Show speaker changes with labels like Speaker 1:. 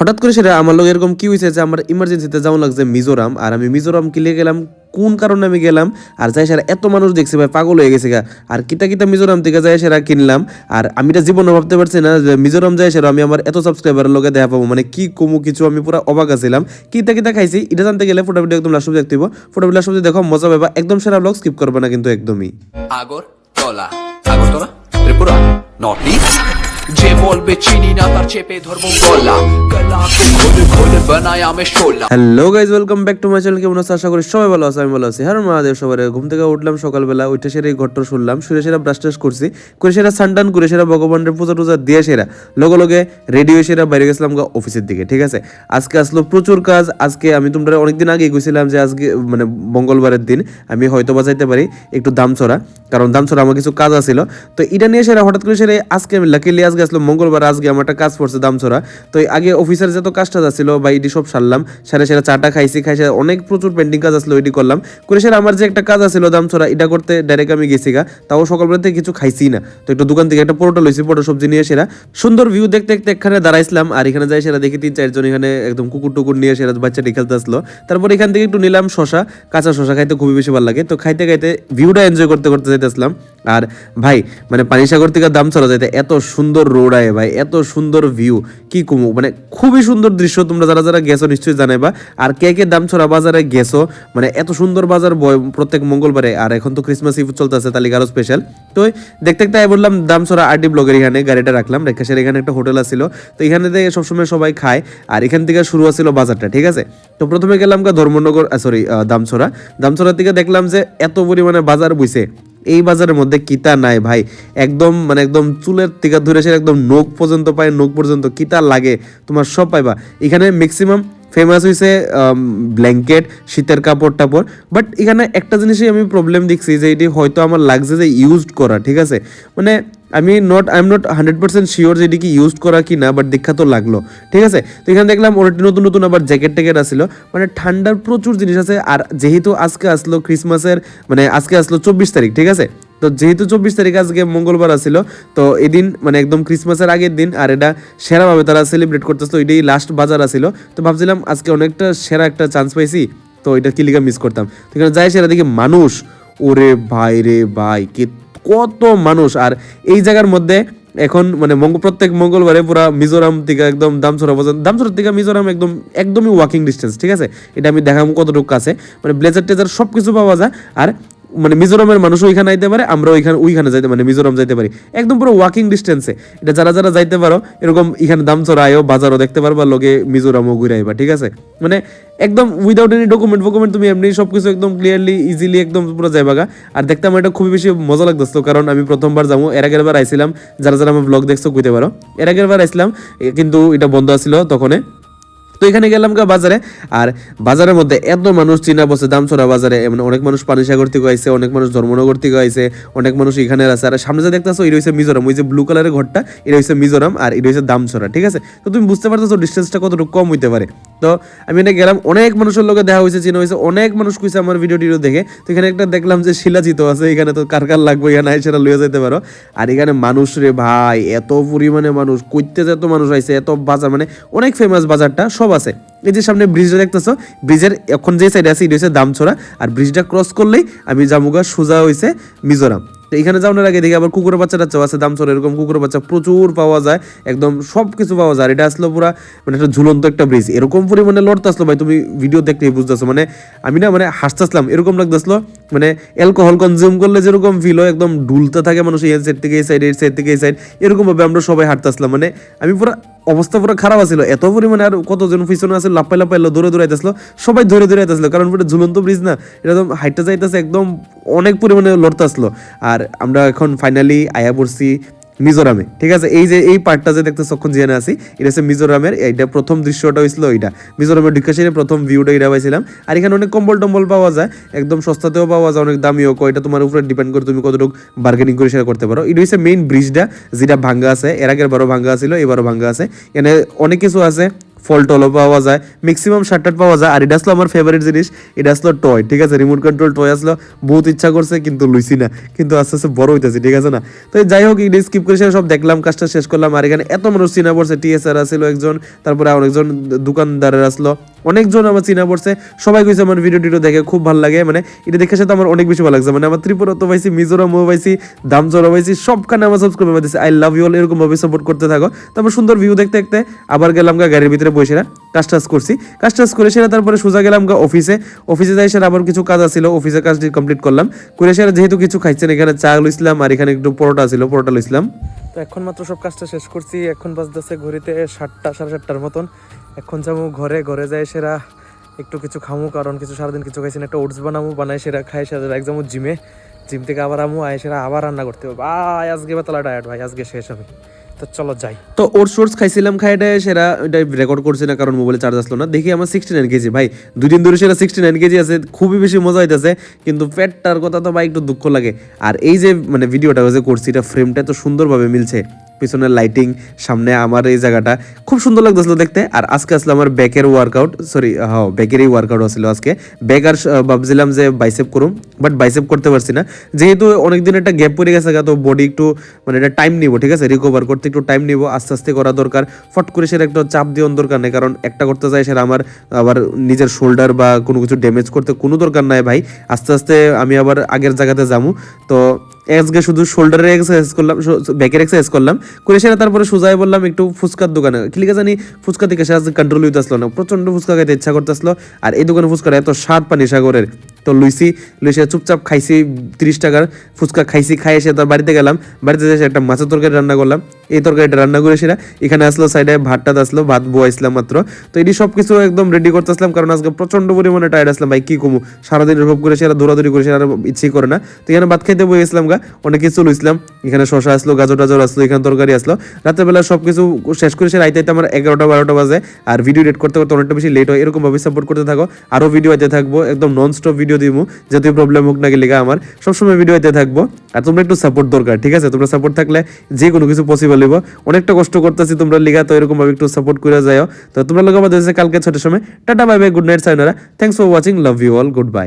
Speaker 1: হঠাৎ করে সেটা আমার লোক এরকম কি হয়েছে যে আমার ইমার্জেন্সিতে যাওয়া লাগছে মিজোরাম, আর আমি মিজোরাম কিলে গেলাম, কোন কারণে আমি গেলাম, আর যাই সেরা এত মানুষ দেখছে ভাই, পাগল হয়ে গেছে গা। আর কিতা কিতা মিজোরাম থেকে যাই সেরা কিনলাম, আর আমি এটা জীবনে ভাবতে পারছি না যে মিজোরাম যাই সেরা আমি আমার এত সাবস্ক্রাইবারের লোকে দেখা পাবো মানে কি কমু কিছু আমি পুরো অবাক আছিলাম। কিতা কিতা খাইছি, এটা জানতে গেলে ফটো ভিডিও একদম লাস্ট দেখতে হইব। ফটো ভিডিও লাস্ট দেখো, মজা পাবা একদম সেরা ব্লগ স্কিপ করবে না কিন্তু একদমই।
Speaker 2: Agartala Agartala? Tripura north east? যে বলবে চিনি না, তার চেপে ধরবো গলা। আমি
Speaker 1: hello guys welcome back to my channel কেমন আশা করি সবাই ভালো আছে, আমি ভালো আছি। হ্যাঁ মহাদেব সবার ঘুম থেকে উঠলাম, সকালবেলা সেরা এই ঘরটা শুনলাম শুনে সেরা ব্রাশ টাশ করছি। করে সেরা করে সেরা ভগবানের পূজা টুজা দিয়ে সেরা। লগে লগে সেরা বাইরে গেছিলাম অফিসের দিকে, ঠিক আছে? আজকে আসলো প্রচুর কাজ। আজকে আমি তোমরা অনেকদিন আগেই কইছিলাম যে আজকে মানে মঙ্গলবারের দিন আমি হয়তো বা যাইতে পারি একটু দাম ছড়া কারণ দাম ছড়া আমার কিছু কাজ আছিল। তো এটা নিয়ে সেরা হঠাৎ করে সেরা আজকে আমি লাকিলি আজকে আসলো মঙ্গলবার আজকে আমার একটা কাজ পড়ছে দাম ছড়া তো আগে অফিসের যত কাজটা যাচ্ছিল বা এটি সব সারলাম, সারা সেরা চাটা খাইছি, খাই সেরা অনেক প্রচুর পেন্টিং কাজ আসলো ওইটি করলাম। করে সেরা আমার যে একটা কাজ আছিল দাম ছড়া এটা করতে ডাইরেক্ট আমি গেছি গা, তাও সকালবেলা কিছু খাইছি না। তো একটু দোকান থেকে একটা পরোটা লইছি, পরোটা সবজি নিয়ে সেরা। সুন্দর ভিউ দেখতে দেখতে এখানে দাঁড়াইছিলাম, আর এখানে যাই সেরা দেখি তিন চারজন এখানে একদম কুকুর টুকুর নিয়ে সেরা বাচ্চাটি খেলতে আসলো। তারপর এখান থেকে একটু নিলাম শশা কাঁচা শশা খাইতে খুবই বেশি ভালো লাগে তো খাইতে খাইতে ভিউটা এনজয় করতে করতে যাইতেছিলাম আর ভাই মানে পানিসাগর থেকে দাম চলা যাইতে এত সুন্দর রোড আয় ভাই, এত সুন্দর ভিউ কি কমু? মানে খুবই সুন্দর দৃশ্য, তোমরা যারা যারা গেছো নিশ্চয়ই জানাইবা। আর কে কে দামছড়া বাজারে গেছো মানে এত সুন্দর বাজার প্রত্যেক মঙ্গলবারে, আর এখন তো ক্রিসমাস ইভ চলতেছে আরও স্পেশাল তো দেখতে দেখতে আমি বললাম দামছড়া আরডি ব্লগের এখানে গাড়িটা রাখলাম রেখাসের এখানে একটা হোটেল আছিল। তো এখানে থেকে সবসময় সবাই খায়, আর এখান থেকে শুরু আছিল বাজারটা, ঠিক আছে? তো প্রথমে গেলাম ধর্মনগর সরি দামছড়া দামছড়া থেকে দেখলাম যে এত পরিমাণে বাজার বইছে। এই বাজারের মধ্যে কিতা নাই ভাই। একদম মানে একদম চুলের থেকে ধরে সে একদম নোক পর্যন্ত পায় নোক পর্যন্ত কিতা লাগে তোমার সব পাইবা। এখানে ম্যাক্সিমাম ফেমাস হয়েছে ব্ল্যাঙ্কেট শীতের কাপড় টাপড়। বাট এখানে একটা জিনিসই আমি প্রবলেম দেখছি যে এটি হয়তো আমার লাগছে যে ইউজড করা, ঠিক আছে? মানে আমি not I am not hundred percent sure যে এটি ইউজ করা কি না বাট দেখা তো লাগল। ঠিক আছে? তো এখানে দেখলাম অলরেডি নতুন নতুন আবার জ্যাকেট ট্যাকেট আসছিল মানে ঠান্ডার প্রচুর জিনিস আছে, আর যেহেতু আজকে আসলো ক্রিসমাসের মানে আজকে আসলো চব্বিশ তারিখ, ঠিক আছে? তো যেহেতু চব্বিশ তারিখ আজকে মঙ্গলবার আসছিল তো এদিন মানে একদম ক্রিসমাসের আগের দিন, আর এটা সেরাভাবে তারা সেলিব্রেট করতেছিল এটাই লাস্ট বাজার আসছিল তো ভাবছিলাম আজকে অনেকটা সেরা একটা চান্স পাইছি, তো এটা কিলিকা মিস করতাম। তো এখানে যাই সেরা দেখি মানুষ। ওরে ভাই রে ভাই, কে কত মানুষ। আর এই জায়গার মধ্যে এখন মানে মঙ্গল প্রত্যেক মঙ্গলবারে পুরা মিজোরাম থেকে একদম দামছড়া পর্যন্ত দামছড়া থেকে মিজোরাম একদম একদমই ওয়াকিং ডিস্টেন্স ঠিক আছে? এটা আমি দেখাম কতটুকু আছে মানে ব্লেজার টেজার সব কিছু পাওয়া যায়। আর মানে মিজোরামের মানুষ ওইখানে আইতে পারে আমরা ওইখানে ওইখানে যাইতে মানে মিজোরাম যাইতে পারি। একদম পুরো ওয়াকিং ডিস্টেন্সে এটা যারা যারা যাইতে পারো, এরকম এখানে দামচড়া আয়ও বাজারও দেখতে পারবা, লগে মিজোরামও ঘুরে আইবা, ঠিক আছে? মানে একদম উইদাউট এনি ডকুমেন্ট ফকুমেন্ট তুমি এমনি সব কিছু একদম ক্লিয়ারলি ইজিলি একদম পুরো যাইবাগা আর দেখতে আমার এটা খুবই বেশি মজা লাগতেছিল, কারণ আমি প্রথমবার যাব। এর আগের বার আইছিলাম, যারা যারা আমার ব্লগ দেখছ কইতে পারো। এর আগের বার কিন্তু এটা বন্ধ আছিল তখনে। তো এখানে গেলাম গা বাজারে, আর বাজারের মধ্যে এত মানুষ, চিনা বসে দামছড়া বাজারে মানে অনেক মানুষ পানিসাগর থেকে আইছে, অনেক মানুষ ধর্মনগর থেকে আইছে, অনেক মানুষ এখানে আছে। আর সামনে যে দেখতেছো, এটা হচ্ছে মিজোরাম, ওই যে ব্লু কালারের ঘরটা, এটা হচ্ছে মিজোরাম, আর এটা হচ্ছে দামছড়া ঠিক আছে? তো তুমি বুঝতে পারতেছো ডিস্টেন্সটা কতটুকু কম হইতে পারে। তো আমি এটা গেলাম, অনেক মানুষের লোকে দেখা হয়েছে চিনা হয়েছে অনেক মানুষ কইছে আমার ভিডিও টিডিও দেখে। তো এখানে একটা দেখলাম যে শিলাজিত আছে, এখানে তো কার কার লাগবে, এখানে আইসেরা লইয়া যেতে পারো। আর এখানে মানুষ রে ভাই, এত পরিমাণে মানুষ, কইতে যে এত মানুষ আইছে, এত বাজার মানে অনেক ফেমাস বাজারটা, সব আছে। এই যে সামনে ব্রিজটা দেখতেছো, ব্রিজের এখন যে সাইডে আছে, এটা হচ্ছে দামছড়া। আর ব্রিজটা ক্রস করলেই আমি জামুগা সোজা হয়েছে মিজোরাম। তো এখানে যাওয়ার আগে দেখি আবার কুকুরের বাচ্চা টাচ্চাও আছে দামছড়া এরকম কুকুরের বাচ্চা প্রচুর পাওয়া যায়, একদম সব কিছু পাওয়া যায়। এটা আসলো পুরা মানে একটা ঝুলন্ত একটা ব্রিজ এরকম পরিমাণে লড়তে আসলো ভাই, তুমি ভিডিও দেখলেই বুঝতেছো। মানে আমি না মানে হাসতেছিলাম, এরকম লাগতেছিল মানে অ্যালকোহল কনজিউম করলে যেরকম ফিল হয়, একদম ডুলতে থাকে মানুষ এই সাইড থেকে, এই সাইড এই সাইড থেকে, এই সাইড এরকম ভাবে আমরা সবাই হাঁটতেছিলাম। মানে আমি পুরো, অবস্থা পুরো খারাপ আছিল। এত পরিমাণে আর কতজন পিছনে আছে লাপাই লাপাই এলো, দৌড়ে দৌড়ে আইতেছিল সবাই ধরে ধরে আইতেছিল। কারণ পুরো ঝুলন্ত ব্রিজ না, এটা একদম হাইটটা যাইতেছে একদম অনেক পরিমাণে লড়তে আসলো। আর আমরা এখন ফাইনালি আয়া পড়ছি মিজোরামে, ঠিক আছে? এই যে, এই পার্টটা যে দেখতে সক্ষণ জিয়ানে আছি, এটা হচ্ছে মিজোরামের, এইটা প্রথম দৃশ্যটা হয়েছিল ওইটা মিজোরামের ঢুকাশিরে প্রথম ভিউটা এটা পাইছিলাম। আর এখানে অনেক কম্বল টম্বল পাওয়া যায়, একদম সস্তাতেও পাওয়া যায়, অনেক দামিও এটা তোমার উপরে ডিপেন্ড করে তুমি কতটুকু বার্গেনিং করে সেটা করতে পারো। এটা হচ্ছে মেইন ব্রিজটা যেটা ভাঙ্গা আছে, এর আগের বারো ভাঙ্গা ছিল, এবারও ভাঙ্গা আছে। এখানে অনেক কিছু আছে ফল টলও পাওয়া যায় ম্যাক্সিমাম শার্ট টার্ট পাওয়া যায়, আর এটা আসলো আমার ফেভারিট জিনিস, এটা আসলো টয় ঠিক আছে? রিমোট কন্ট্রোল টয় আসলো, বহুত ইচ্ছা করছে, কিন্তু লুইছি না, কিন্তু আস্তে আস্তে বড় হইতেছে, ঠিক আছে না? তো যাই হোক এটা স্কিপ করে সব দেখলাম, কাজটা শেষ করলাম, আর এখানে এত মানুষ চিনা পড়ছে টিএসআর আসলো একজন, তারপরে আর একজন দোকানদারের আসলো অনেকজন আমার চিনা পড়ছে। সবাই কইছে আমার ভিডিও দেখে খুব ভালো লাগে। মানে এটা দেখে সাথে আমার অনেক বেশি ভালো লাগছে। মানে আমার ত্রিপুরা তো পাইছি মিজোরামও পাইছি দামচরও পাইছি, সবখানে আমার সাবস্ক্রাইব পাইছি আই লাভ ইউ অল এরকম ভাবে সাপোর্ট করতে থাকো। তারপর সুন্দর ভিউ দেখতে দেখতে আবার গেলাম গা গাড়ির ভিতরে বসে কাজ টাজ করছি। কাজ টাজ করে সেরা তারপরে সোজা গেলাম গা অফিসে অফিসে যাই সেরা আবার কিছু কাজ আছিল অফিসের কাজটি কমপ্লিট করলাম। করে সেরা যেহেতু কিছু খাইছেন, এখানে চা লইছিলাম আর এখানে একটু পরোটা ছিল পরোটা লইছিলাম। তো এখন মাত্র সব কাজটা শেষ করছি। এখন বাজতেছে ঘড়িতে সাতটা, সাড়ে সাতটার মতন। এখন যাব ঘরে ঘরে যাই সেরা একটু কিছু খামু, কারণ কিছু সারাদিন কিছু খাইছি না, একটা ওটস বানামু, বানাই সেরা খাই সেরা একদম জিমে। জিম থেকে আবার আমু, আয় সেরা আবার রান্না করতে হবে। ভাই আজকে বেতলা ডায়েট ভাই, আজকে শেষ আমি। তো চলো যাই। তো ওটস ওটস খাইছিলাম খাইটা সেরা, এটা রেকর্ড করছি না, কারণ মোবাইলে চার্জ আসলো না। দেখি আমার সিক্সটি নাইন কেজি, ভাই দুই দিন ধরে সেটা সিক্সটি নাইন কেজি আছে, খুবই বেশি মজা হইতেছে, কিন্তু পেটটার কথা তো ভাই একটু দুঃখ লাগে। আর এই যে মানে ভিডিওটা যে করছি, এটা ফ্রেমটা তো সুন্দরভাবে মিলছে। পিছনের লাইটিং সামনে আমার এই জায়গাটা। খুব সুন্দর লাগতেছিল দেখতে। আর আজকে আসলে আমার ব্যাকের ওয়ার্কআউট সরি হ্যাঁ ব্যাকেরই ওয়ার্কআউট আসলে আজকে। ব্যাক আর ভাবছিলাম যে বাইসেপ করুম বাট বাইসেপ করতে পারছি না। যেহেতু অনেকদিন একটা গ্যাপ পড়ে গেছে তো বডি একটু মানে এটা টাইম নিব, ঠিক আছে? রিকভার করতে একটু টাইম নিব, আস্তে আস্তে করা দরকার। ফট করে সেটা একটু চাপ দিয়ে দরকার নেই, কারণ একটা করতে চাই সেটা আমার, আবার নিজের শোল্ডার বা কোনো কিছু ড্যামেজ করতে কোনো দরকার নাই ভাই। আস্তে আস্তে আমি আবার আগের জায়গাতে যাব। তো আজকে শুধু শোল্ডারের এক্সারসাইজ করলাম ব্যাকের এক্সারসাইজ করলাম। করে সেটা তারপরে সোজায় বললাম, একটু ফুচকার দোকানে ঠিক আছে জানি? ফুচকা থেকে সে কন্ট্রোল হইতে আসলো না। প্রচণ্ড ফুচকা খাইতে ইচ্ছা করতে আসলো। আর এই দোকানে ফুচকার এত স্বাদ পানি সাগরের। তো লুইসি, লুইসে চুপচাপ খাইছি, তিরিশ টাকার ফুচকা খাইছি, খাই এসে তার বাড়িতে গেলাম। বাড়িতে এসে একটা মাছের তরকারি রান্না করলাম। এই তরকারিটা রান্না করে সেটা এখানে আসলো সাইডে ভাতটা আসলো, ভাত বয়াইছিলাম মাত্র। তো এটি সব কিছু একদম রেডি করতে আসলাম, কারণ আজকে প্রচণ্ড পরিমাণে টায়ার্ড আসলাম, ভাই, কি কমু? সারাদিন এরকম করে সেরা দৌড়াদৌড়ি করে সেরা ইচ্ছেই করে না। তো এখানে ভাত খাইতে বই গেছিলাম গা, অনেক কিছু লইছিলাম। এখানে শশা আসলো, গাজর টাজর আসলো, এখানে তরকারি আসলো। রাতের বেলা সব কিছু শেষ করে সে রাইতে আমার এগারোটা, বারোটা বাজে। আর ভিডিও এডিট করতে করতে অনেকটা বেশি লেট হয়। এরকম ভাবে সাপোর্ট করতে থাকো। আরও ভিডিও আইতে থাকব, একদম নন স্টপ ভিডিও দিব যতই প্রবলেম হোক না গেলে আমার, সবসময় ভিডিও আইতে থাকব। আর তোমরা একটু সাপোর্ট দরকার, ঠিক আছে? তোমরা সাপোর্ট থাকলে যে কোনো কিছু পসিবল হইব। অনেকটা কষ্ট করতেছি তোমরা লিগা, তো এরকম ভাবে একটু সাপোর্ট করে যাও তো তোমরা লোক আমাদের কালকে ছটার সময়। Tata bye bye good night সাইনারা thanks for watching love you all good bye